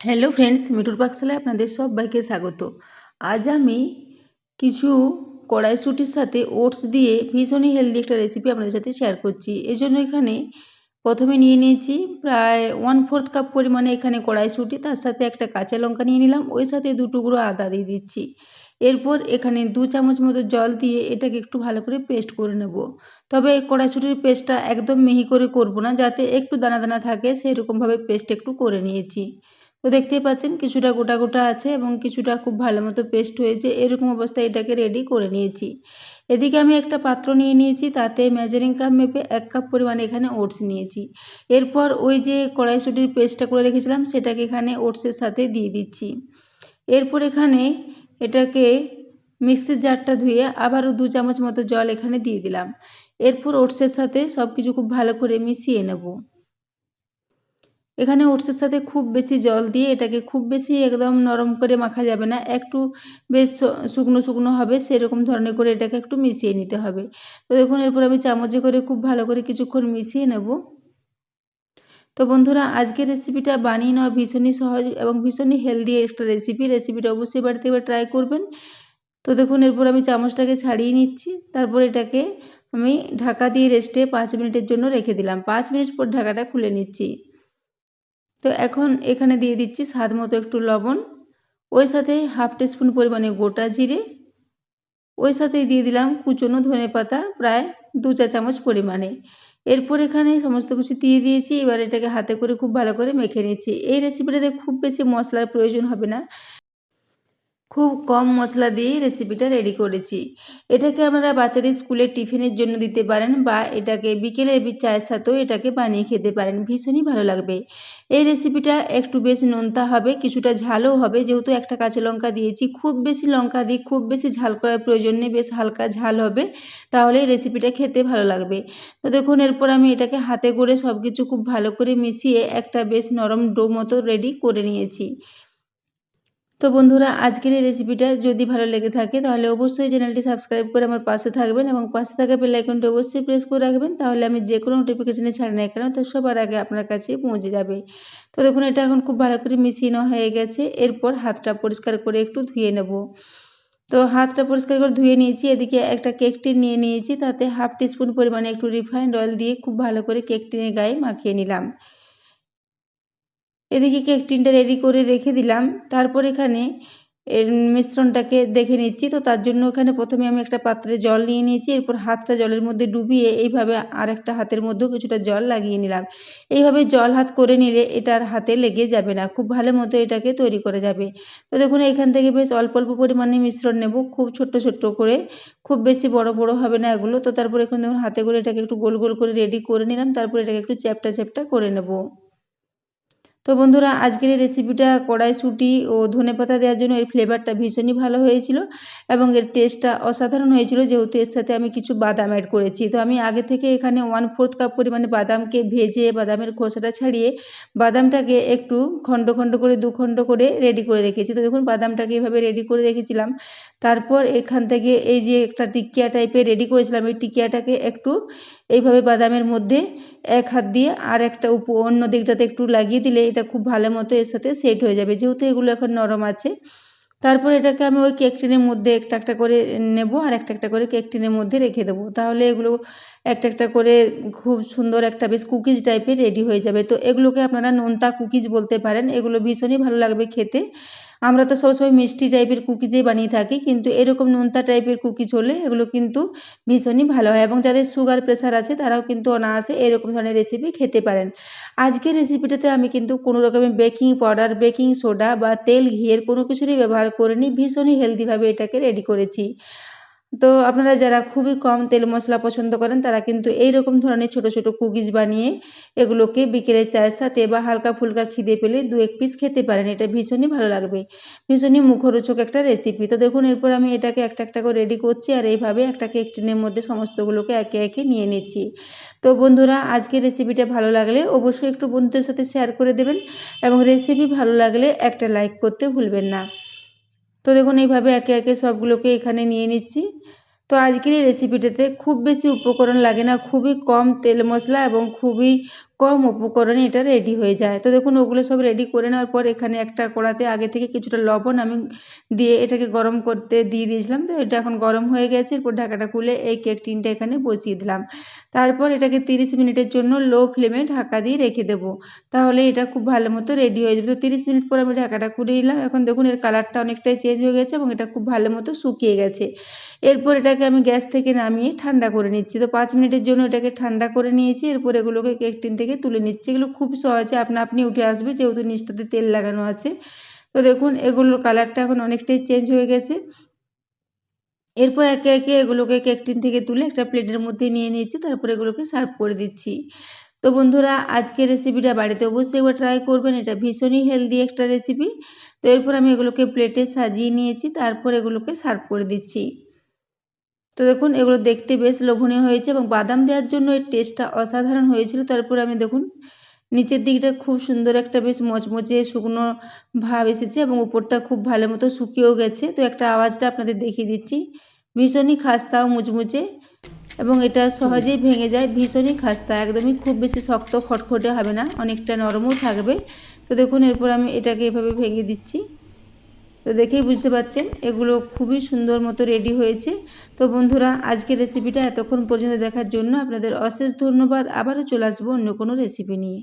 Hello friends মিঠুর পাকশালায় আপনাদের সবাইকে স্বাগত। আজ আমি কিছু কড়াইশুটির সাথে ওটস দিয়ে ভীষণই হেলদি একটা রেসিপি আপনাদের সাথে শেয়ার করছি। এই জন্য এখানে প্রথমে নিয়ে নিয়েছি প্রায় ওয়ান ফোর্থ কাপ পরিমাণে এখানে কড়াইশুটি, তার সাথে একটা কাঁচা লঙ্কা নিয়ে নিলাম, ওই সাথে টুকরো আদা দিয়ে দিচ্ছি। এরপর এখানে দু চামচ মতো জল দিয়ে এটাকে একটু ভালো করে পেস্ট করে নেব। তবে কড়াইশুটির পেস্টটা একদম মিহি করে করব না, যাতে একটু দানা দানা থাকে, সেরকমভাবে পেস্ট একটু করে নিয়েছি। তো দেখতেই পাচ্ছেন কিছুটা গোটা গোটা আছে এবং কিছুটা খুব ভালো মতো পেস্ট হয়েছে। এরকম অবস্থায় এটাকে রেডি করে নিয়েছি। এদিকে আমি একটা পাত্র নিয়ে নিয়েছি, তাতে মেজারিং কাপ মেপে এক কাপ পরিমাণে এখানে ওটস নিয়েছি। এরপর ওই যে কড়াইশুটির পেস্টটা করে রেখেছিলাম, সেটাকে এখানে ওটসের সাথে দিয়ে দিচ্ছি। এরপর এখানে এটাকে মিক্সির জারটা ধুয়ে আবারও দু চামচ মতো জল এখানে দিয়ে দিলাম। এরপর ওটসের সাথে সব কিছু খুব ভালো করে মিশিয়ে নেব। এখানে ওটসের সাথে খুব বেশি জল দিয়ে এটাকে খুব বেশি একদম নরম করে মাখা যাবে না। একটু বেশ শুকনো শুকনো হবে, সেরকম ধরনের করে এটাকে একটু মিশিয়ে নিতে হবে। তো দেখুন, এরপর আমি চামচে করে খুব ভালো করে কিছুক্ষণ মিশিয়ে নেব। তো বন্ধুরা, আজকের রেসিপিটা বানিয়ে নেওয়া ভীষণই সহজ এবং ভীষণই হেলদি একটা রেসিপি রেসিপিটা অবশ্যই বাড়িতে এবার ট্রাই করবেন। তো দেখুন, এরপর আমি চামচটাকে ছাড়িয়ে নিচ্ছি। তারপর এটাকে আমি ঢাকা দিয়ে রেস্টে পাঁচ মিনিটের জন্য রেখে দিলাম। পাঁচ মিনিট পর ঢাকাটা খুলে নিচ্ছি। তো এখন এখানে দিয়ে দিচ্ছি স্বাদ মতো একটু লবণ, ওই সাথে হাফ টিস্পুন পরিমাণে গোটা জিরে, ওই সাথে দিয়ে দিলাম কুচনো ধনে পাতা প্রায় দু চা চামচ পরিমাণে। এরপর এখানে সমস্ত কিছু দিয়ে দিয়েছি, এবার এটাকে হাতে করে খুব ভালো করে মেখে নিচ্ছি। এই রেসিপিটাতে খুব বেশি মশলার প্রয়োজন হবে না। খুব কম মশলা দিয়ে রেসিপিটা রেডি করেছি। এটাকে আপনারা বাচ্চাদের স্কুলের টিফিনের জন্য দিতে পারেন বা এটাকে বিকেলে চায়ের সাথেও এটাকে বানিয়ে খেতে পারেন, ভীষণই ভালো লাগবে। এই রেসিপিটা একটু বেশ নোনতা হবে, কিছুটা ঝালও হবে। যেহেতু একটা কাঁচা লঙ্কা দিয়েছি, খুব বেশি লঙ্কা দিই খুব বেশি ঝাল করার প্রয়োজন নেই, বেশ হালকা ঝাল হবে, তাহলে এই রেসিপিটা খেতে ভালো লাগবে। তো দেখুন, এরপর আমি এটাকে হাতে করে সব কিছু খুব ভালো করে মিশিয়ে একটা বেশ নরম ডো মতো রেডি করে নিয়েছি। তো বন্ধুরা, আজকের এই রেসিপিটা যদি ভালো লেগে থাকে, তাহলে অবশ্যই চ্যানেলটি সাবস্ক্রাইব করে আমার পাশে থাকবেন এবং পাশে থাকা বেল আইকনটি অবশ্যই প্রেস করে রাখবেন। তাহলে আমি যে কোনো নোটিফিকেশানে ছাড়ি না কেন তো সবার আগে আপনার কাছে পৌঁছে যাবে। তো দেখুন, এটা এখন খুব ভালো করে মিশিয়ে হয়ে গেছে। এরপর হাতটা পরিষ্কার করে একটু ধুয়ে নেব। তো হাতটা পরিষ্কার করে ধুয়ে নিয়েছি। এদিকে একটা কেক টিন নিয়ে নিয়েছি। তাতে হাফ টিস্পুন পরিমাণে একটু রিফাইন্ড অয়েল দিয়ে খুব ভালো করে কেক টিনের গায়ে মাখিয়ে নিলাম। এদিকে কেক টিনটা রেডি করে রেখে দিলাম। তারপর এখানে এর মিশ্রণটাকে দেখে নিচ্ছি। তো তার জন্য এখানে প্রথমে আমি একটা পাত্রে জল নিয়ে নিয়েছি, এরপর হাতটা জলের মধ্যে ডুবিয়ে এইভাবে আর একটা হাতের মধ্যেও কিছুটা জল লাগিয়ে নিলাম। এইভাবে জল হাত করে নিলে এটার হাতে লেগে যাবে না, খুব ভালো মতো এটাকে তৈরি করে যাবে। তো দেখুন, এখান থেকে বেশ অল্প অল্প পরিমাণে মিশ্রণ নেব, খুব ছোট্ট ছোট্ট করে, খুব বেশি বড় বড় হবে না এগুলো। তো তারপর এখন দেখুন, হাতে করে এটাকে একটু গোল গোল করে রেডি করে নিলাম, তারপর এটাকে একটু চ্যাপটা চ্যাপটা করে নেব। তো বন্ধুরা, আজকের এই রেসিপিটা কড়াইশুঁটি ও ধনে পাতা দেওয়ার জন্য এর ফ্লেভারটা ভীষণই ভালো হয়েছিল এবং এর টেস্টটা অসাধারণ হয়েছিল। যেহেতু এর সাথে আমি কিছু বাদাম অ্যাড করেছি, তো আমি আগে থেকে এখানে ওয়ান ফোর্থ কাপ পরিমাণে বাদামকে ভেজে বাদামের খোসাটা ছাড়িয়ে বাদামটাকে একটু খণ্ড খণ্ড করে, দু খণ্ড করে রেডি করে রেখেছি। তো দেখুন, বাদামটাকে এভাবে রেডি করে রেখেছিলাম। তারপর এখান থেকে এই যে একটা টিকিয়া টাইপের রেডি করেছিলাম এই টিকিয়াটাকে একটু এইভাবে বাদামের মধ্যে এক হাত দিয়ে আর একটা উপ, অন্য দিকটাতে একটু লাগিয়ে দিলে এটা খুব ভালো মতো এর সাথে সেট হয়ে যাবে। যেহেতু এগুলো এখন নরম আছে, তারপর এটাকে আমি ওই কেক টিনের মধ্যে একটা একটা করে নেব আর একটা একটা করে কেক টিনের মধ্যে রেখে দেবো। তাহলে এগুলো একটা একটা করে খুব সুন্দর একটা বেশ কুকিজ টাইপের রেডি হয়ে যাবে। তো এগুলোকে আপনারা নোনতা কুকিজ বলতে পারেন। এগুলো ভীষণই ভালো লাগবে খেতে। আমরা তো সবসময় মিষ্টি টাইপের কুকিজই বানিয়ে থাকি, কিন্তু এরকম নোনতা টাইপের কুকিজ হলে এগুলো কিন্তু ভীষণই ভালো হয় এবং যাদের সুগার প্রেশার আছে তারাও কিন্তু অনায়াসে এরকম ধরনের রেসিপি খেতে পারেন। আজকের রেসিপিটাতে আমি কিন্তু কোনো রকমের বেকিং পাউডার বেকিং সোডা বা তেল, ঘিয়ের কোনো কিছুরই ব্যবহার করিনি, ভীষণই হেলদিভাবে এটাকে রেডি করেছি। তো আপনারা যারা খুবই কম তেল মশলা পছন্দ করেন, তারা কিন্তু এই রকম ধরনের ছোট ছোট কুকিজ বানিয়ে এগুলোকে বিকেলে চায়ের সাথে বা হালকা ফুলকা খিদে পেলে দু এক পিস খেতে পারেন। এটা ভীষণই ভালো লাগবে। ভীষণই মুখরোচক একটা রেসিপি তো দেখুন, এরপর আমি এটাকে একটা একটা করে রেডি করছি আর এইভাবে একটা কেক টিনের মধ্যে সমস্তগুলোকে একে একে নিয়ে নিচ্ছি। তো বন্ধুরা, আজকের রেসিপিটা ভালো লাগলে অবশ্যই একটু বন্ধুদের সাথে শেয়ার করে দেবেন এবং রেসিপি ভালো লাগলে একটা লাইক করতে ভুলবেন না। তো দেখুন, এইভাবে একে একে সবগুলোকে এখানে নিয়ে নিচ্ছি। তো আজকের এই রেসিপিটাতে খুব বেশি উপকরণ লাগে না, খুবই কম তেল মশলা এবং খুবই কম উপকরণে এটা রেডি হয়ে যায়। তো দেখুন, ওগুলো সব রেডি করে নেওয়ার পর এখানে একটা কড়াতে আগে থেকে কিছুটা লবণ আমি দিয়ে এটাকে গরম করতে দিয়ে দিয়েছিলাম। তো এটা এখন গরম হয়ে গেছে, এরপর ঢাকাটা খুলে এই কেক টিনটা এখানে বসিয়ে দিলাম। তারপর এটাকে তিরিশ মিনিটের জন্য লো ফ্লেমে ঢাকা দিয়ে রেখে দেবো। তাহলে এটা খুব ভালো মতো রেডি হয়ে যাবে। তো তিরিশ মিনিট পর আমি ঢাকাটা খুলে নিলাম। এখন দেখুন, এর কালারটা অনেকটাই চেঞ্জ হয়ে গেছে এবং এটা খুব ভালো মতো শুকিয়ে গেছে। এরপর এটাকে আমি গ্যাস থেকে নামিয়ে ঠান্ডা করে নিচ্ছি। তো পাঁচ মিনিটের জন্য এটাকে ঠান্ডা করে নিয়েছি। এরপর এগুলোকে কেক টিন থেকে তুলে নিচ্ছি। এগুলো খুব সহজে আপনা আপনি উঠে আসবে, যেহেতু নিচটাতে তেল লাগানো আছে। তো দেখুন, এগুলোর কালারটা এখন অনেকটাই চেঞ্জ হয়ে গেছে। এরপর একে একে এগুলোকে কেক টিন থেকে তুলে একটা প্লেটের মধ্যে নিয়ে নিচ্ছি, তারপর এগুলোকে সার্ভ করে দিচ্ছি। তো বন্ধুরা, আজকের রেসিপিটা বাড়িতে অবশ্যই একবার ট্রাই করবেন। এটা ভীষণই হেলদি একটা রেসিপি তো এরপর আমি এগুলোকে প্লেটে সাজিয়ে নিয়েছি, তারপর এগুলোকে সার্ভ করে দিচ্ছি। তো দেখুন, এগুলো দেখতে বেশ লোভনীয় হয়েছে এবং বাদাম দেওয়ার জন্য এর টেস্টটা অসাধারণ হয়েছিল। তারপর আমি দেখুন, নিচের দিকটা খুব সুন্দর একটা বেশ মচমচে শুকনো ভাব এসেছে এবং উপরটা খুব ভালো মতো শুকিয়েও গেছে। তো একটা আওয়াজটা আপনাদের দেখিয়ে দিচ্ছি। ভীষণই খাস্তা ও মুচমুচে এবং এটা সহজেই ভেঙে যায়। ভীষণই খাস্তা, একদমই খুব বেশি শক্ত, খটখটে হবে না, অনেকটা নরমও থাকবে। তো দেখুন, এরপর আমি এটাকে এভাবে ভেঙে দিচ্ছি। তো দেখেই বুঝতে পারছেন, এগুলো খুবই সুন্দর মতো রেডি হয়েছে। তো বন্ধুরা, আজকের রেসিপিটা এতক্ষণ পর্যন্ত দেখার জন্য আপনাদের অশেষ ধন্যবাদ। আবারও চলে আসব অন্য কোনো রেসিপি নিয়ে।